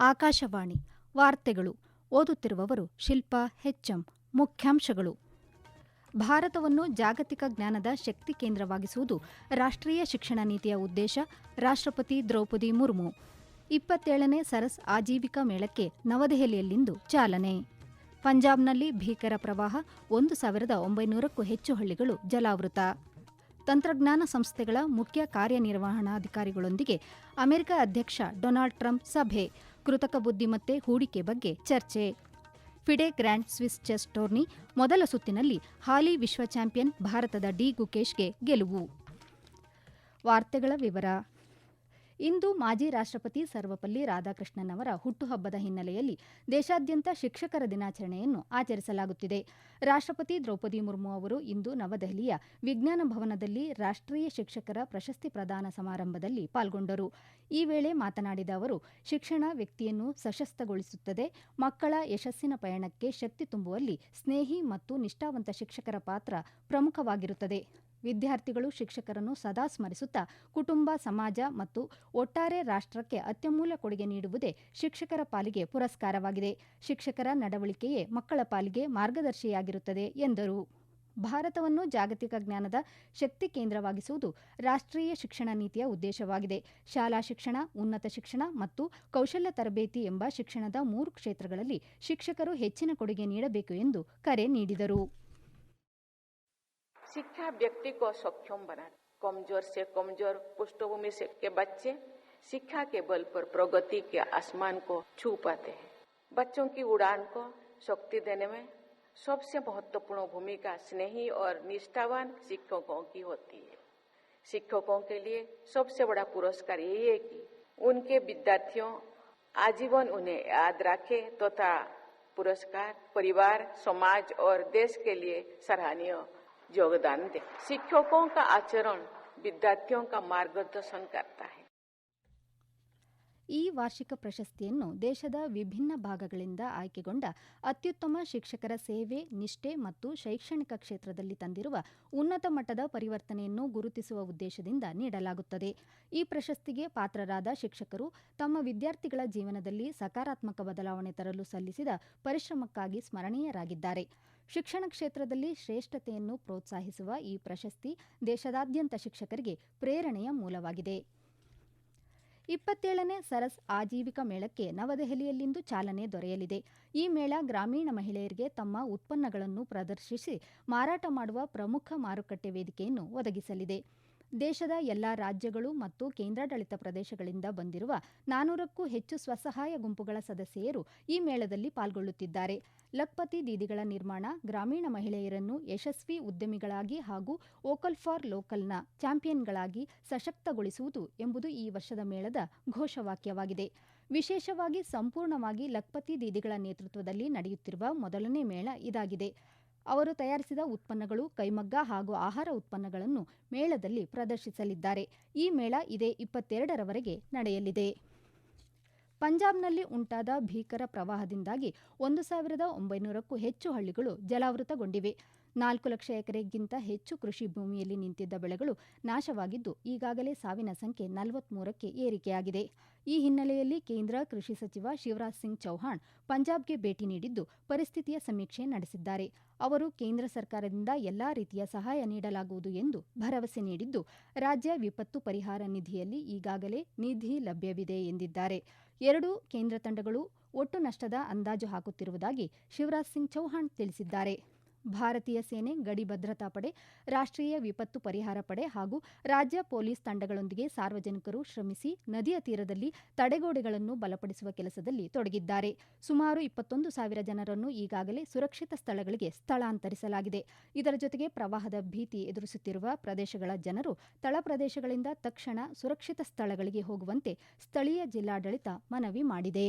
ಆಕಾಶವಾಣಿ ವಾರ್ತೆಗಳು ಓದುತ್ತಿರುವವರು ಶಿಲ್ಪಾ ಹೆಚ್ಎಂ ಮುಖ್ಯಾಂಶಗಳು. ಭಾರತವನ್ನು ಜಾಗತಿಕ ಜ್ಞಾನದ ಶಕ್ತಿ ಕೇಂದ್ರವಾಗಿಸುವುದು ರಾಷ್ಟ್ರೀಯ ಶಿಕ್ಷಣ ನೀತಿಯ ಉದ್ದೇಶ, ರಾಷ್ಟ್ರಪತಿ ದ್ರೌಪದಿ ಮುರ್ಮು. ಇಪ್ಪತ್ತೇಳನೇ ಸರಸ್ ಆಜೀವಿಕಾ ಮೇಳಕ್ಕೆ ನವದೆಹಲಿಯಲ್ಲಿಂದು ಚಾಲನೆ. ಪಂಜಾಬ್ನಲ್ಲಿ ಭೀಕರ ಪ್ರವಾಹ, ಒಂದು ಸಾವಿರದ ಒಂಬೈನೂರಕ್ಕೂ ಹೆಚ್ಚು ಹಳ್ಳಿಗಳು ಜಲಾವೃತ. ತಂತ್ರಜ್ಞಾನ ಸಂಸ್ಥೆಗಳ ಮುಖ್ಯ ಕಾರ್ಯನಿರ್ವಹಣಾಧಿಕಾರಿಗಳೊಂದಿಗೆ ಅಮೆರಿಕ ಅಧ್ಯಕ್ಷ ಡೊನಾಲ್ಡ್ ಟ್ರಂಪ್ ಸಭೆ, ಕೃತಕ ಬುದ್ಧಿಮತ್ತೆ ಹೂಡಿಕೆ ಬಗ್ಗೆ ಚರ್ಚೆ. FIDE Grand Swiss chess tourney ಮೊದಲ ಸುತ್ತಿನಲ್ಲಿ ಹಾಲಿ ವಿಶ್ವ ಚಾಂಪಿಯನ್ ಭಾರತದ ಡಿ ಗುಕೇಶ್ಗೆ ಗೆಲುವು. ವಾರ್ತೆಗಳ ವಿವರ. ಇಂದು ಮಾಜಿ ರಾಷ್ಟ್ರಪತಿ ಸರ್ವಪಲ್ಲಿ ರಾಧಾಕೃಷ್ಣನ್ ಅವರ ಹುಟ್ಟುಹಬ್ಬದ ಹಿನ್ನೆಲೆಯಲ್ಲಿ ದೇಶಾದ್ಯಂತ ಶಿಕ್ಷಕರ ದಿನಾಚರಣೆಯನ್ನು ಆಚರಿಸಲಾಗುತ್ತಿದೆ. ರಾಷ್ಟ್ರಪತಿ ದ್ರೌಪದಿ ಮುರ್ಮು ಅವರು ಇಂದು ನವದೆಹಲಿಯ ವಿಜ್ಞಾನ ಭವನದಲ್ಲಿ ರಾಷ್ಟ್ರೀಯ ಶಿಕ್ಷಕರ ಪ್ರಶಸ್ತಿ ಪ್ರದಾನ ಸಮಾರಂಭದಲ್ಲಿ ಪಾಲ್ಗೊಂಡರು. ಈ ವೇಳೆ ಮಾತನಾಡಿದ ಅವರು, ಶಿಕ್ಷಣ ವ್ಯಕ್ತಿಯನ್ನು ಸಶಸ್ತಗೊಳಿಸುತ್ತದೆ, ಮಕ್ಕಳ ಯಶಸ್ಸಿನ ಪಯಣಕ್ಕೆ ಶಕ್ತಿ ತುಂಬುವಲ್ಲಿ ಸ್ನೇಹಿ ಮತ್ತು ನಿಷ್ಠಾವಂತ ಶಿಕ್ಷಕರ ಪಾತ್ರ ಪ್ರಮುಖವಾಗಿರುತ್ತದೆ. ವಿದ್ಯಾರ್ಥಿಗಳು, ಶಿಕ್ಷಕರನ್ನು ಸದಾ ಸ್ಮರಿಸುತ್ತಾ ಕುಟುಂಬ, ಸಮಾಜ ಮತ್ತು ಒಟ್ಟಾರೆ ರಾಷ್ಟ್ರಕ್ಕೆ ಅತ್ಯಮೂಲ್ಯ ಕೊಡುಗೆ ನೀಡುವುದೇ ಶಿಕ್ಷಕರ ಪಾಲಿಗೆ ಪುರಸ್ಕಾರವಾಗಿದೆ. ಶಿಕ್ಷಕರ ನಡವಳಿಕೆಯೇ ಮಕ್ಕಳ ಪಾಲಿಗೆ ಮಾರ್ಗದರ್ಶಿಯಾಗಿರುತ್ತದೆ, ಎಂದರು. ಭಾರತವನ್ನು ಜಾಗತಿಕ ಜ್ಞಾನದ ಶಕ್ತಿ ಕೇಂದ್ರವಾಗಿಸುವುದು ರಾಷ್ಟ್ರೀಯ ಶಿಕ್ಷಣ ನೀತಿಯ ಉದ್ದೇಶವಾಗಿದೆ. ಶಾಲಾ ಶಿಕ್ಷಣ, ಉನ್ನತ ಶಿಕ್ಷಣ ಮತ್ತು ಕೌಶಲ್ಯ ತರಬೇತಿ ಎಂಬ ಶಿಕ್ಷಣದ ಮೂರು ಕ್ಷೇತ್ರಗಳಲ್ಲಿ ಶಿಕ್ಷಕರು ಹೆಚ್ಚಿನ ಕೊಡುಗೆ ನೀಡಬೇಕು ಎಂದು ಕರೆ ನೀಡಿದರು. शिक्षा व्यक्ति को सक्षम बना कमज़ोर से कमज़ोर, पृष्ठभूमि से के बच्चे शिक्षा के बल पर प्रगति के आसमान को छू पाते हैं। बच्चों की उड़ान को शक्ति देने में सबसे महत्वपूर्ण भूमिका स्नेही और निष्ठावान शिक्षकों की होती है। शिक्षकों के लिए सबसे बड़ा पुरस्कार यही है कि उनके विद्यार्थियों आजीवन उन्हें याद रखे तथा तो पुरस्कार, परिवार, समाज और देश के लिए सराहनीय योगदान दे शिक्षकों का आचरण विद्यार्थियों का मार्गदर्शन करता है ಈ ವಾರ್ಷಿಕ ಪ್ರಶಸ್ತಿಯನ್ನು ದೇಶದ ವಿಭಿನ್ನ ಭಾಗಗಳಿಂದ ಆಯ್ಕೆಗೊಂಡ ಅತ್ಯುತ್ತಮ ಶಿಕ್ಷಕರ ಸೇವೆ ನಿಷ್ಠೆ ಮತ್ತು ಶೈಕ್ಷಣಿಕ ಕ್ಷೇತ್ರದಲ್ಲಿ ತಂದಿರುವ ಉನ್ನತ ಮಟ್ಟದ ಪರಿವರ್ತನೆಯನ್ನು ಗುರುತಿಸುವ ಉದ್ದೇಶದಿಂದ ನೀಡಲಾಗುತ್ತದೆ ಈ ಪ್ರಶಸ್ತಿಗೆ ಪಾತ್ರರಾದ ಶಿಕ್ಷಕರು ತಮ್ಮ ವಿದ್ಯಾರ್ಥಿಗಳ ಜೀವನದಲ್ಲಿ ಸಕಾರಾತ್ಮಕ ಬದಲಾವಣೆ ತರಲು ಸಲ್ಲಿಸಿದ ಪರಿಶ್ರಮಕ್ಕಾಗಿ ಸ್ಮರಣೀಯರಾಗಿದ್ದಾರೆ ಶಿಕ್ಷಣ ಕ್ಷೇತ್ರದಲ್ಲಿ ಶ್ರೇಷ್ಠತೆಯನ್ನು ಪ್ರೋತ್ಸಾಹಿಸುವ ಈ ಪ್ರಶಸ್ತಿ ದೇಶದಾದ್ಯಂತ ಶಿಕ್ಷಕರಿಗೆ ಪ್ರೇರಣೆಯ ಮೂಲವಾಗಿದೆ. ಇಪ್ಪತ್ತೇಳನೇ ಸರಸ್ ಆಜೀವಿಕ ಮೇಳಕ್ಕೆ ನವದೆಹಲಿಯಲ್ಲಿಂದು ಚಾಲನೆ ದೊರೆಯಲಿದೆ. ಈ ಮೇಳ ಗ್ರಾಮೀಣ ಮಹಿಳೆಯರಿಗೆ ತಮ್ಮ ಉತ್ಪನ್ನಗಳನ್ನು ಪ್ರದರ್ಶಿಸಿ ಮಾರಾಟ ಮಾಡುವ ಪ್ರಮುಖ ಮಾರುಕಟ್ಟೆ ವೇದಿಕೆಯನ್ನು ಒದಗಿಸಲಿದೆ. ದೇಶದ ಎಲ್ಲಾ ರಾಜ್ಯಗಳು ಮತ್ತು ಕೇಂದ್ರಾಡಳಿತ ಪ್ರದೇಶಗಳಿಂದ ಬಂದಿರುವ ನಾನೂರಕ್ಕೂ ಹೆಚ್ಚು ಸ್ವಸಹಾಯ ಗುಂಪುಗಳ ಸದಸ್ಯೆಯರು ಈ ಮೇಳದಲ್ಲಿ ಪಾಲ್ಗೊಳ್ಳುತ್ತಿದ್ದಾರೆ. ಲಖ್ಪತಿ ದೀದಿಗಳ ನಿರ್ಮಾಣ, ಗ್ರಾಮೀಣ ಮಹಿಳೆಯರನ್ನು ಯಶಸ್ವಿ ಉದ್ಯಮಿಗಳಾಗಿ ಹಾಗೂ ವೋಕಲ್ ಫಾರ್ ಲೋಕಲ್ನ ಚಾಂಪಿಯನ್ಗಳಾಗಿ ಸಶಕ್ತಗೊಳಿಸುವುದು ಎಂಬುದು ಈ ವರ್ಷದ ಮೇಳದ ಘೋಷವಾಕ್ಯವಾಗಿದೆ. ವಿಶೇಷವಾಗಿ ಸಂಪೂರ್ಣವಾಗಿ ಲಖ್ಪತಿ ದೀದಿಗಳ ನೇತೃತ್ವದಲ್ಲಿ ನಡೆಯುತ್ತಿರುವ ಮೊದಲನೇ ಮೇಳ ಇದಾಗಿದೆ. ಅವರು ತಯಾರಿಸಿದ ಉತ್ಪನ್ನಗಳು, ಕೈಮಗ್ಗ ಹಾಗೂ ಆಹಾರ ಉತ್ಪನ್ನಗಳನ್ನು ಮೇಳದಲ್ಲಿ ಪ್ರದರ್ಶಿಸಲಿದ್ದಾರೆ. ಈ ಮೇಳ ಇದೇ ಇಪ್ಪತ್ತೆರಡರವರೆಗೆ ನಡೆಯಲಿದೆ. ಪಂಜಾಬ್ನಲ್ಲಿ ಉಂಟಾದ ಭೀಕರ ಪ್ರವಾಹದಿಂದಾಗಿ ಒಂದು ಸಾವಿರದ ಒಂಬೈನೂರಕ್ಕೂ ಹೆಚ್ಚು ಹಳ್ಳಿಗಳು ಜಲಾವೃತಗೊಂಡಿವೆ. ನಾಲ್ಕು ಲಕ್ಷ ಎಕರೆಗಿಂತ ಹೆಚ್ಚು ಕೃಷಿ ಭೂಮಿಯಲ್ಲಿ ನಿಂತಿದ್ದ ಬೆಳೆಗಳು ನಾಶವಾಗಿದ್ದು, ಈಗಾಗಲೇ ಸಾವಿನ ಸಂಖ್ಯೆ ನಲವತ್ಮೂರಕ್ಕೆ ಏರಿಕೆಯಾಗಿದೆ. ಈ ಹಿನ್ನೆಲೆಯಲ್ಲಿ ಕೇಂದ್ರ ಕೃಷಿ ಸಚಿವ ಶಿವರಾಜ್ ಸಿಂಗ್ ಚೌಹಾಣ್ ಪಂಜಾಬ್ಗೆ ಭೇಟಿ ನೀಡಿದ್ದು ಪರಿಸ್ಥಿತಿಯ ಸಮೀಕ್ಷೆ ನಡೆಸಿದ್ದಾರೆ. ಅವರು ಕೇಂದ್ರ ಸರ್ಕಾರದಿಂದ ಎಲ್ಲಾ ರೀತಿಯ ಸಹಾಯ ನೀಡಲಾಗುವುದು ಎಂದು ಭರವಸೆ ನೀಡಿದ್ದು, ರಾಜ್ಯ ವಿಪತ್ತು ಪರಿಹಾರ ನಿಧಿಯಲ್ಲಿ ಈಗಾಗಲೇ ನಿಧಿ ಲಭ್ಯವಿದೆ ಎಂದಿದ್ದಾರೆ. ಎರಡೂ ಕೇಂದ್ರ ತಂಡಗಳು ಒಟ್ಟು ನಷ್ಟದ ಅಂದಾಜು ಹಾಕುತ್ತಿರುವುದಾಗಿ ಶಿವರಾಜ್ ಸಿಂಗ್ ಚೌಹಾಣ್ ತಿಳಿಸಿದ್ದಾರೆ. ಭಾರತೀಯ ಸೇನೆ ಗಡಿ ಭದ್ರತಾ ಪಡೆ, ರಾಷ್ಟ್ರೀಯ ವಿಪತ್ತು ಪರಿಹಾರ ಪಡೆ ಹಾಗೂ ರಾಜ್ಯ ಪೊಲೀಸ್ ತಂಡಗಳೊಂದಿಗೆ ಸಾರ್ವಜನಿಕರು ಶ್ರಮಿಸಿ ನದಿಯ ತೀರದಲ್ಲಿ ತಡೆಗೋಡೆಗಳನ್ನು ಬಲಪಡಿಸುವ ಕೆಲಸದಲ್ಲಿ ತೊಡಗಿದ್ದಾರೆ. ಸುಮಾರು ಇಪ್ಪತ್ತೊಂದು ಸಾವಿರ ಜನರನ್ನು ಈಗಾಗಲೇ ಸುರಕ್ಷಿತ ಸ್ಥಳಗಳಿಗೆ ಸ್ಥಳಾಂತರಿಸಲಾಗಿದೆ. ಇದರ ಜೊತೆಗೆ ಪ್ರವಾಹದ ಭೀತಿ ಎದುರಿಸುತ್ತಿರುವ ಪ್ರದೇಶಗಳ ಜನರು ತಳ ಪ್ರದೇಶಗಳಿಂದ ತಕ್ಷಣ ಸುರಕ್ಷಿತ ಸ್ಥಳಗಳಿಗೆ ಹೋಗುವಂತೆ ಸ್ಥಳೀಯ ಜಿಲ್ಲಾಡಳಿತ ಮನವಿ ಮಾಡಿದೆ.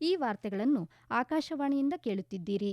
ಈ ವಾರ್ತೆಗಳನ್ನು ಆಕಾಶವಾಣಿಯಿಂದ ಕೇಳುತ್ತಿದ್ದೀರಿ.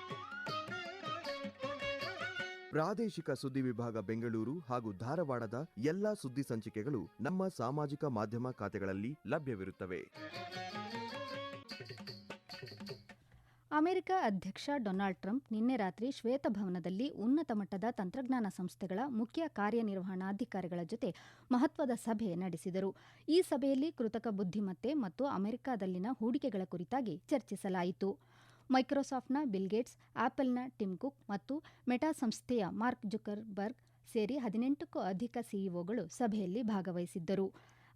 ಪ್ರಾದೇಶಿಕ ಸುದ್ದಿ ವಿಭಾಗ ಬೆಂಗಳೂರು ಹಾಗೂ ಧಾರವಾಡದ ಎಲ್ಲಾ ಸುದ್ದಿ ಸಂಚಿಕೆಗಳು ನಮ್ಮ ಸಾಮಾಜಿಕ ಮಾಧ್ಯಮ ಖಾತೆಗಳಲ್ಲಿ ಲಭ್ಯವಿರುತ್ತವೆ. ಅಮೆರಿಕ ಅಧ್ಯಕ್ಷ ಡೊನಾಲ್ಡ್ ಟ್ರಂಪ್ ನಿನ್ನೆ ರಾತ್ರಿ ಶ್ವೇತಭವನದಲ್ಲಿ ಉನ್ನತ ಮಟ್ಟದ ತಂತ್ರಜ್ಞಾನ ಸಂಸ್ಥೆಗಳ ಮುಖ್ಯ ಕಾರ್ಯನಿರ್ವಹಣಾಧಿಕಾರಿಗಳ ಜೊತೆ ಮಹತ್ವದ ಸಭೆ ನಡೆಸಿದರು. ಈ ಸಭೆಯಲ್ಲಿ ಕೃತಕ ಬುದ್ಧಿಮತ್ತೆ ಮತ್ತು ಅಮೆರಿಕಾದಲ್ಲಿನ ಹೂಡಿಕೆಗಳ ಕುರಿತಾಗಿ ಚರ್ಚಿಸಲಾಯಿತು. ಮೈಕ್ರೋಸಾಫ್ಟ್ನ ಬಿಲ್ಗೇಟ್ಸ್ ಆಪಲ್ನ ಟಿಮ್ ಕುಕ್ ಮತ್ತು ಮೆಟಾ ಸಂಸ್ಥೆಯ ಮಾರ್ಕ್ ಜುಕರ್ಬರ್ಗ್ ಸೇರಿ ಹದಿನೆಂಟಕ್ಕೂ ಅಧಿಕ ಸಿಇಒಗಳು ಸಭೆಯಲ್ಲಿ ಭಾಗವಹಿಸಿದ್ದರು.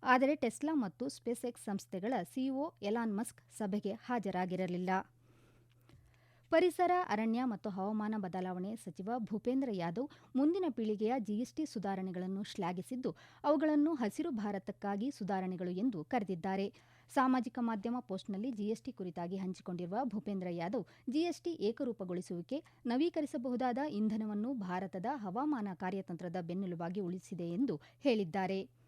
ಆದರೆ ಟೆಸ್ಲಾ ಮತ್ತು ಸ್ಪೇಸ್ ಎಕ್ಸ್ ಸಂಸ್ಥೆಗಳ ಸಿಇಒ ಎಲಾನ್ ಮಸ್ಕ್ ಸಭೆಗೆ ಹಾಜರಾಗಿರಲಿಲ್ಲ. ಪರಿಸರ, ಅರಣ್ಯ ಮತ್ತು ಹವಾಮಾನ ಬದಲಾವಣೆ ಸಚಿವ ಭೂಪೇಂದ್ರ ಯಾದವ್ ಮುಂದಿನ ಪೀಳಿಗೆಯ ಜಿಎಸ್ಟಿ ಸುಧಾರಣೆಗಳನ್ನು ಶ್ಲಾಘಿಸಿದ್ದು, ಅವುಗಳನ್ನು ಹಸಿರು ಭಾರತಕ್ಕಾಗಿ ಸುಧಾರಣೆಗಳು ಎಂದು ಕರೆದಿದ್ದಾರೆ. ಸಾಮಾಜಿಕ ಮಾಧ್ಯಮ ಪೋಸ್ಟ್ನಲ್ಲಿ ಜಿಎಸ್ಟಿ ಕುರಿತಾಗಿ ಹಂಚಿಕೊಂಡಿರುವ ಭೂಪೇಂದ್ರ ಯಾದವ್, ಜಿಎಸ್ಟಿ ಏಕರೂಪಗೊಳಿಸುವಿಕೆ, ನವೀಕರಿಸಬಹುದಾದ ಇಂಧನವನ್ನು ಭಾರತದ ಹವಾಮಾನ ಕಾರ್ಯತಂತ್ರದ ಬೆನ್ನೆಲುಬಾಗಿ ಉಳಿಸಿದೆ ಎಂದು ಹೇಳಿದ್ದಾರೆ.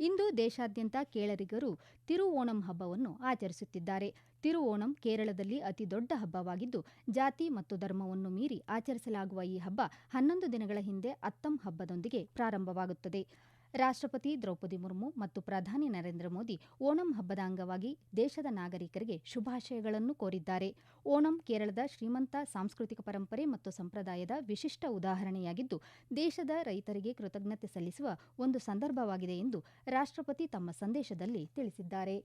ಇಂದು ದೇಶಾದ್ಯಂತ ಕೇಳರಿಗರು ತಿರುಓಣಂ ಹಬ್ಬವನ್ನು ಆಚರಿಸುತ್ತಿದ್ದಾರೆ. ತಿರುಓಣಂ ಕೇರಳದಲ್ಲಿ ಅತಿ ದೊಡ್ಡ ಹಬ್ಬವಾಗಿದ್ದು, ಜಾತಿ ಮತ್ತು ಧರ್ಮವನ್ನು ಮೀರಿ ಆಚರಿಸಲಾಗುವ ಈ ಹಬ್ಬ ಹನ್ನೊಂದು ದಿನಗಳ ಹಿಂದೆ ಅತ್ತಂ ಹಬ್ಬದೊಂದಿಗೆ ಪ್ರಾರಂಭವಾಗುತ್ತದೆ. ರಾಷ್ಟ್ರಪತಿ ದ್ರೌಪದಿ ಮುರ್ಮು ಮತ್ತು ಪ್ರಧಾನಿ ನರೇಂದ್ರ ಮೋದಿ ಓಣಂ ಹಬ್ಬದ ಅಂಗವಾಗಿ ದೇಶದ ನಾಗರಿಕರಿಗೆ ಶುಭಾಶಯಗಳನ್ನು ಕೋರಿದ್ದಾರೆ. ಓಣಂ ಕೇರಳದ ಶ್ರೀಮಂತ ಸಾಂಸ್ಕೃತಿಕ ಪರಂಪರೆ ಮತ್ತು ಸಂಪ್ರದಾಯದ ವಿಶಿಷ್ಟ ಉದಾಹರಣೆಯಾಗಿದ್ದು, ದೇಶದ ರೈತರಿಗೆ ಕೃತಜ್ಞತೆ ಸಲ್ಲಿಸುವ ಒಂದು ಸಂದರ್ಭವಾಗಿದೆ ಎಂದು ರಾಷ್ಟ್ರಪತಿ ತಮ್ಮ ಸಂದೇಶದಲ್ಲಿ ತಿಳಿಸಿದ್ದಾರೆ.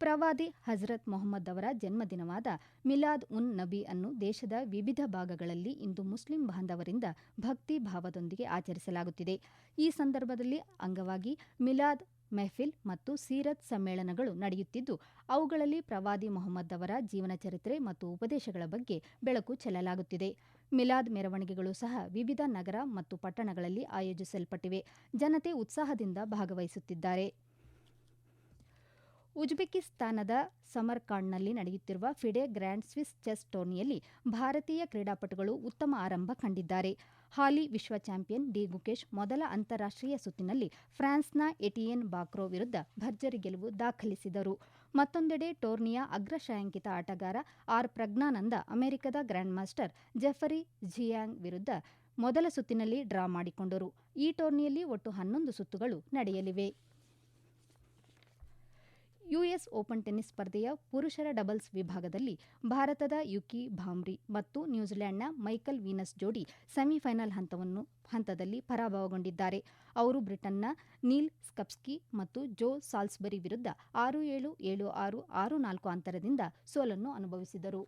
ಪ್ರವಾದಿ ಹಜರತ್ ಮೊಹಮ್ಮದ್ ಅವರ ಜನ್ಮದಿನವಾದ ಮಿಲಾದ್ ಉನ್ ನಬಿ ಅನ್ನು ದೇಶದ ವಿವಿಧ ಭಾಗಗಳಲ್ಲಿ ಇಂದು ಮುಸ್ಲಿಂ ಬಾಂಧವರಿಂದ ಭಕ್ತಿ ಭಾವದೊಂದಿಗೆ ಆಚರಿಸಲಾಗುತ್ತಿದೆ. ಈ ಸಂದರ್ಭದಲ್ಲಿ ಅಂಗವಾಗಿ ಮಿಲಾದ್ ಮೆಹಫಿಲ್ ಮತ್ತು ಸೀರತ್ ಸಮ್ಮೇಳನಗಳು ನಡೆಯುತ್ತಿದ್ದು, ಅವುಗಳಲ್ಲಿ ಪ್ರವಾದಿ ಮೊಹಮ್ಮದ್ ಅವರ ಜೀವನ ಚರಿತ್ರೆ ಮತ್ತು ಉಪದೇಶಗಳ ಬಗ್ಗೆ ಬೆಳಕು ಚೆಲ್ಲಲಾಗುತ್ತಿದೆ. ಮಿಲಾದ್ ಮೆರವಣಿಗೆಗಳು ಸಹ ವಿವಿಧ ನಗರ ಮತ್ತು ಪಟ್ಟಣಗಳಲ್ಲಿ ಆಯೋಜಿಸಲ್ಪಟ್ಟಿವೆ. ಜನತೆ ಉತ್ಸಾಹದಿಂದ ಭಾಗವಹಿಸುತ್ತಿದ್ದಾರೆ. ಉಜ್ಬೆಕಿಸ್ತಾನದ ಸಮರ್ಕಾಂಡ್ನಲ್ಲಿ ನಡೆಯುತ್ತಿರುವ ಫಿಡೆ ಗ್ರ್ಯಾಂಡ್ ಸ್ವಿಸ್ ಚೆಸ್ ಟೂರ್ನಿಯಲ್ಲಿ ಭಾರತೀಯ ಕ್ರೀಡಾಪಟುಗಳು ಉತ್ತಮ ಆರಂಭ ಕಂಡಿದ್ದಾರೆ. ಹಾಲಿ ವಿಶ್ವ ಚಾಂಪಿಯನ್ ಡಿ ಗುಕೇಶ್ ಮೊದಲ ಅಂತಾರಾಷ್ಟ್ರೀಯ ಸುತ್ತಿನಲ್ಲಿ ಫ್ರಾನ್ಸ್ನ ಎಟಿಯನ್ ಬಾಕ್ರೋ ವಿರುದ್ಧ ಭರ್ಜರಿ ಗೆಲುವು ದಾಖಲಿಸಿದರು. ಮತ್ತೊಂದೆಡೆ ಟೋರ್ನಿಯ ಅಗ್ರ ಶ್ರೇಯಾಂಕಿತ ಆಟಗಾರ ಆರ್ ಪ್ರಜ್ಞಾನಂದ ಅಮೆರಿಕದ ಗ್ರ್ಯಾಂಡ್ ಮಾಸ್ಟರ್ ಜೆಫರಿ ಝಿಯಾಂಗ್ ವಿರುದ್ಧ ಮೊದಲ ಸುತ್ತಿನಲ್ಲಿ ಡ್ರಾ ಮಾಡಿಕೊಂಡರು. ಈ ಟೂರ್ನಿಯಲ್ಲಿ ಒಟ್ಟು ಹನ್ನೊಂದು ಸುತ್ತುಗಳು ನಡೆಯಲಿವೆ. ಯುಎಸ್ ಓಪನ್ ಟೆನ್ನಿಸ್ ಸ್ಪರ್ಧೆಯ ಪುರುಷರ ಡಬಲ್ಸ್ ವಿಭಾಗದಲ್ಲಿ ಭಾರತದ ಯುಕಿ ಭಾಮ್ರಿ ಮತ್ತು ನ್ಯೂಜಿಲೆಂಡ್ನ ಮೈಕಲ್ ವೀನಸ್ ಜೋಡಿ ಸೆಮಿಫೈನಲ್ ಹಂತವನ್ನು, ಹಂತದಲ್ಲಿ ಪರಾಭವಗೊಂಡಿದ್ದಾರೆ. ಅವರು ಬ್ರಿಟನ್ನ ನೀಲ್ ಸ್ಕಪ್ಸ್ಕಿ ಮತ್ತು ಜೋ ಸಾಲ್ಸ್ಬರಿ ವಿರುದ್ಧ ಆರು ಏಳು ಏಳು ಆರು ಆರು ನಾಲ್ಕು ಅಂತರದಿಂದ ಸೋಲನ್ನು ಅನುಭವಿಸಿದರು.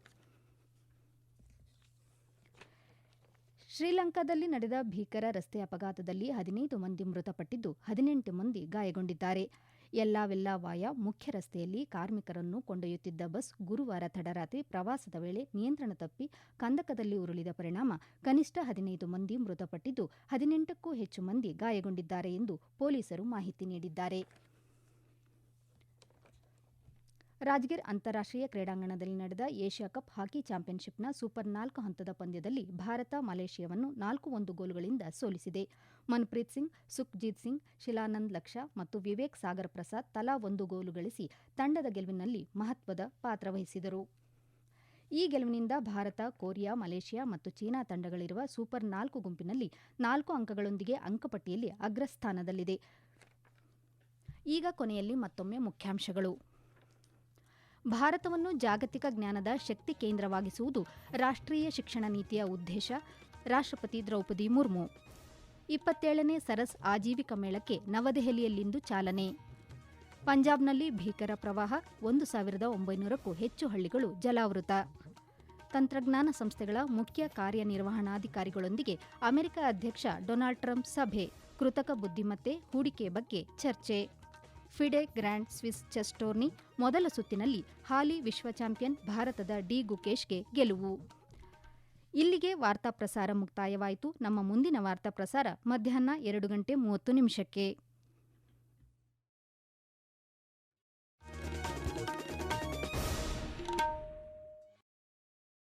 ಶ್ರೀಲಂಕಾದಲ್ಲಿ ನಡೆದ ಭೀಕರ ರಸ್ತೆ ಅಪಘಾತದಲ್ಲಿ ಹದಿನೈದು ಮಂದಿ ಮೃತಪಟ್ಟಿದ್ದು ಹದಿನೆಂಟು ಮಂದಿ ಗಾಯಗೊಂಡಿದ್ದಾರೆ. ಯಲ್ಲಾವೆಲ್ಲಾವಾಯ ಮುಖ್ಯ ರಸ್ತೆಯಲ್ಲಿ ಕಾರ್ಮಿಕರನ್ನು ಕೊಂಡೊಯ್ಯುತ್ತಿದ್ದ ಬಸ್ ಗುರುವಾರ ತಡರಾತ್ರಿ ಪ್ರವಾಸದ ವೇಳೆ ನಿಯಂತ್ರಣ ತಪ್ಪಿ ಕಂದಕದಲ್ಲಿ ಉರುಳಿದ ಪರಿಣಾಮ ಕನಿಷ್ಠ ಹದಿನೈದು ಮಂದಿ ಮೃತಪಟ್ಟಿದ್ದು ಹದಿನೆಂಟಕ್ಕೂ ಹೆಚ್ಚು ಮಂದಿ ಗಾಯಗೊಂಡಿದ್ದಾರೆ ಎಂದು ಪೊಲೀಸರು ಮಾಹಿತಿ ನೀಡಿದ್ದಾರೆ. ರಾಜ್ಗಿರ್ ಅಂತಾರಾಷ್ಟ್ರೀಯ ಕ್ರೀಡಾಂಗಣದಲ್ಲಿ ನಡೆದ ಏಷ್ಯಾ ಕಪ್ ಹಾಕಿ ಚಾಂಪಿಯನ್ಶಿಪ್ನ ಸೂಪರ್ ನಾಲ್ಕು ಹಂತದ ಪಂದ್ಯದಲ್ಲಿ ಭಾರತ ಮಲೇಷಿಯಾವನ್ನು ನಾಲ್ಕು ಒಂದು ಗೋಲುಗಳಿಂದ ಸೋಲಿಸಿದೆ. ಮನ್ಪ್ರೀತ್ ಸಿಂಗ್, ಸುಖ್ಜೀತ್ ಸಿಂಗ್, ಶಿಲಾನಂದ್ ಲಕ್ಷ ಮತ್ತು ವಿವೇಕ್ ಸಾಗರ್ ಪ್ರಸಾದ್ ತಲಾ ಒಂದು ಗೋಲು ಗಳಿಸಿ ತಂಡದ ಗೆಲುವಿನಲ್ಲಿ ಮಹತ್ವದ ಪಾತ್ರ ವಹಿಸಿದರು. ಈ ಗೆಲುವಿನಿಂದ ಭಾರತ, ಕೊರಿಯಾ, ಮಲೇಷಿಯಾ ಮತ್ತು ಚೀನಾ ತಂಡಗಳಿರುವ ಸೂಪರ್ ನಾಲ್ಕು ಗುಂಪಿನಲ್ಲಿ ನಾಲ್ಕು ಅಂಕಗಳೊಂದಿಗೆ ಅಂಕಪಟ್ಟಿಯಲ್ಲಿ ಅಗ್ರಸ್ಥಾನದಲ್ಲಿದೆ. ಈಗ ಕೊನೆಯಲ್ಲಿ ಮತ್ತೊಮ್ಮೆ ಮುಖ್ಯಾಂಶಗಳು. ಭಾರತವನ್ನು ಜಾಗತಿಕ ಜ್ಞಾನದ ಶಕ್ತಿ ಕೇಂದ್ರವಾಗಿಸುವುದು ರಾಷ್ಟ್ರೀಯ ಶಿಕ್ಷಣ ನೀತಿಯ ಉದ್ದೇಶ. ರಾಷ್ಟ್ರಪತಿ ದ್ರೌಪದಿ ಮುರ್ಮು. ಇಪ್ಪತ್ತೇಳನೇ ಸರಸ್ ಆಜೀವಿಕ ಮೇಳಕ್ಕೆ ನವದೆಹಲಿಯಲ್ಲಿಂದು ಚಾಲನೆ. ಪಂಜಾಬ್ನಲ್ಲಿ ಭೀಕರ ಪ್ರವಾಹ, ಒಂದು ಸಾವಿರದ ಒಂಬೈನೂರಕ್ಕೂ ಹೆಚ್ಚು ಹಳ್ಳಿಗಳು ಜಲಾವೃತ. ತಂತ್ರಜ್ಞಾನ ಸಂಸ್ಥೆಗಳ ಮುಖ್ಯ ಕಾರ್ಯನಿರ್ವಹಣಾಧಿಕಾರಿಗಳೊಂದಿಗೆ ಅಮೆರಿಕ ಅಧ್ಯಕ್ಷ ಡೊನಾಲ್ಡ್ ಟ್ರಂಪ್ ಸಭೆ, ಕೃತಕ ಬುದ್ಧಿಮತ್ತೆ, ಹೂಡಿಕೆ ಬಗ್ಗೆ ಚರ್ಚೆ. FIDE Grand Swiss chess tourney ಮೊದಲ ಸುತ್ತಿನಲ್ಲಿ ಹಾಲಿ ವಿಶ್ವ ಚಾಂಪಿಯನ್ ಭಾರತದ ಡಿ ಗುಕೇಶ್ಗೆ ಗೆಲುವು. ಇಲ್ಲಿಗೆ ವಾರ್ತಾ ಪ್ರಸಾರ ಮುಕ್ತಾಯವಾಯಿತು. ನಮ್ಮ ಮುಂದಿನ ವಾರ್ತಾ ಪ್ರಸಾರ ಮಧ್ಯಾಹ್ನ ಎರಡು ಗಂಟೆ ಮೂವತ್ತು ನಿಮಿಷಕ್ಕೆ.